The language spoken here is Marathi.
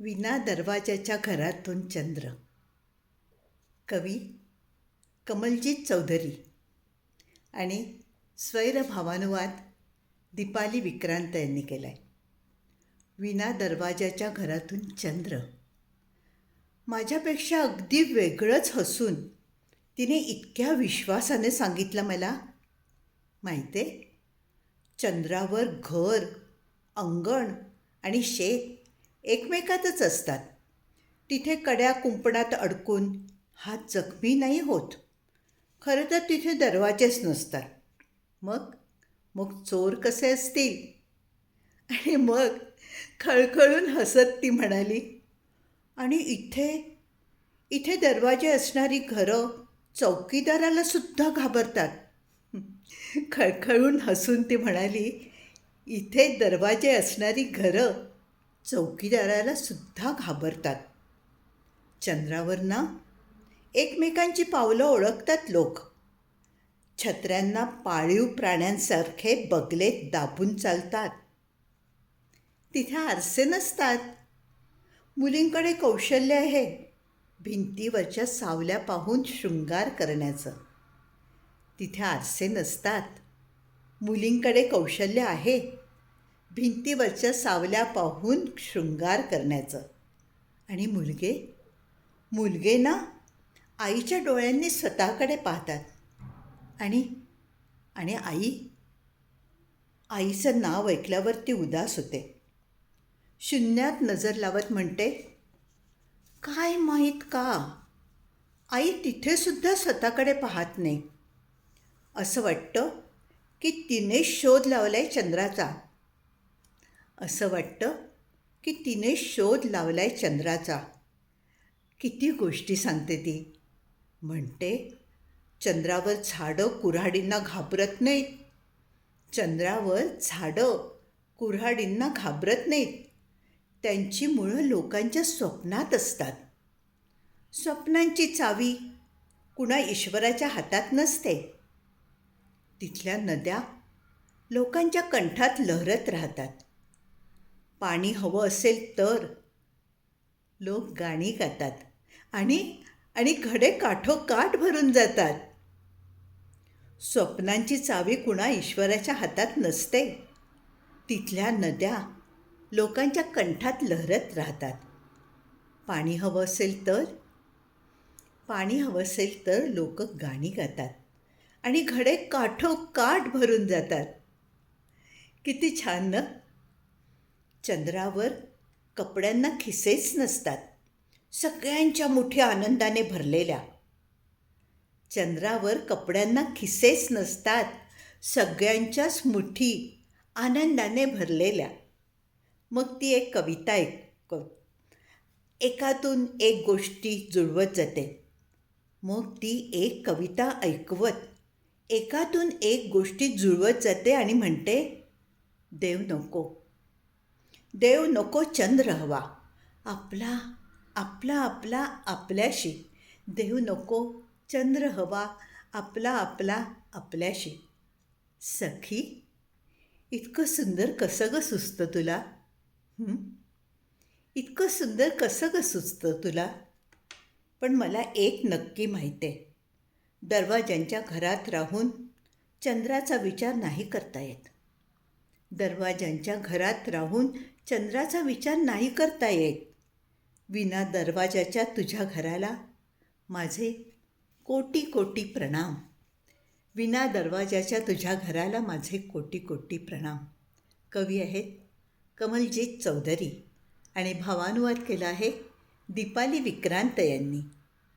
विना दरवाजाच्या घरातून चंद्र. कवी कमलजीत चौधरी आणि स्वैर भावानुवाद दीपाली विक्रांत यांनी केला आहे विना दरवाजाच्या घरातून चंद्र. माझ्यापेक्षा अगदी वेगळंच हसून तिने इतक्या विश्वासाने सांगितलं मला. माहिती आहे चंद्रावर घर अंगण आणि शेत एकमेकातच असतात. तिथे कड्या कुंपणात अडकून हात जखमी नाही होत. खरं तर तिथे दरवाजेच नसतात. मग? मग चोर कसे असतील? आणि मग खळखळून हसत ती म्हणाली आणि इथे इथे दरवाजे असणारी घरं चौकीदाराला सुद्धा घाबरतात. खळखळून हसून ती म्हणाली इथे दरवाजे असणारी घरं चौकीदाराला सुद्धा घाबरतात. चंद्रावर ना एकमेकांची पावलं ओळखतात लोक. छत्र्यांना पाळीव प्राण्यांसारखे बगले दाबून चालतात. तिथे आरसे नसतात. मुलींकडे कौशल्य आहे. भिंतीवरच्या सावल्या पाहून शृंगार करण्याचं. तिथे आरसे नसतात. मुलींकडे कौशल्य आहे. भिंतीवरच्या सावल्या पाहून शृंगार करण्याचं. आणि मुलगे मुलगे ना आईच्या डोळ्यांनी स्वतःकडे पाहतात. आणि आणि आई आईचं नाव ऐकल्यावर ती उदास होते. शून्यात नजर लावत म्हणते काय माहीत का? आई तिथेसुद्धा स्वतःकडे पाहत नाही. असं वाटतं की तिने शोध लावला आहे चंद्राचा. असं वाटतं की तिने शोध लावलाय चंद्राचा. किती गोष्टी सांगते ती. म्हणते चंद्रावर झाडं कुऱ्हाडींना घाबरत नाहीत. चंद्रावर झाडं कुऱ्हाडींना घाबरत नाहीत. त्यांची मुळं लोकांच्या स्वप्नात असतात. स्वप्नांची चावी कुणा ईश्वराच्या हातात नसते. तिथल्या नद्या लोकांच्या कंठात लहरत राहतात. पाणी हवं असेल तर लोक गाणी गातात आणि आणि घडे काठोकाठ भरून जातात. स्वप्नांची चावी कुणा ईश्वराच्या हातात नसते. तिथल्या नद्या लोकांच्या कंठात लहरत राहतात. पाणी हवं असेल तर पाणी हवं असेल तर लोक गाणी गातात आणि घडे काठोकाठ भरून जातात. किती छान ना? चंद्रावर कपड्यांना खिसेच नसतात. सगळ्यांच्या मुठी आनंदाने भरलेल्या. चंद्रावर कपड्यांना खिसेच नसतात. सगळ्यांच्याच मुठी आनंदाने भरलेल्या. मग ती एक कविता ऐक एकातून एक गोष्टी जुळवत जाते. मग ती एक कविता ऐकवत. एकातून एक गोष्टी जुळवत जाते आणि म्हणते देव नको. देव नको चंद्र हवा आपला आपला आपला आपल्याशी. देव नको चंद्र हवा आपला आपला आपल्याशी. सखी इतकं सुंदर कसं ग सुचतं तुला? इतकं सुंदर कसं ग सुचतं तुला? पण मला एक नक्की माहीत आहे दरवाज्यांच्या घरात राहून चंद्राचा विचार नाही करता येत. दरवाजांच्या घरात राहून चंद्राचा विचार नाही करता येत. विना दरवाजाच्या तुझ्या घराला माझे कोटी कोटी प्रणाम. विना दरवाजाच्या तुझ्या घराला माझे कोटी कोटी प्रणाम. कवी आहेत कमलजीत चौधरी आणि भावानुवाद केला आहे दीपाली विक्रांत यांनी.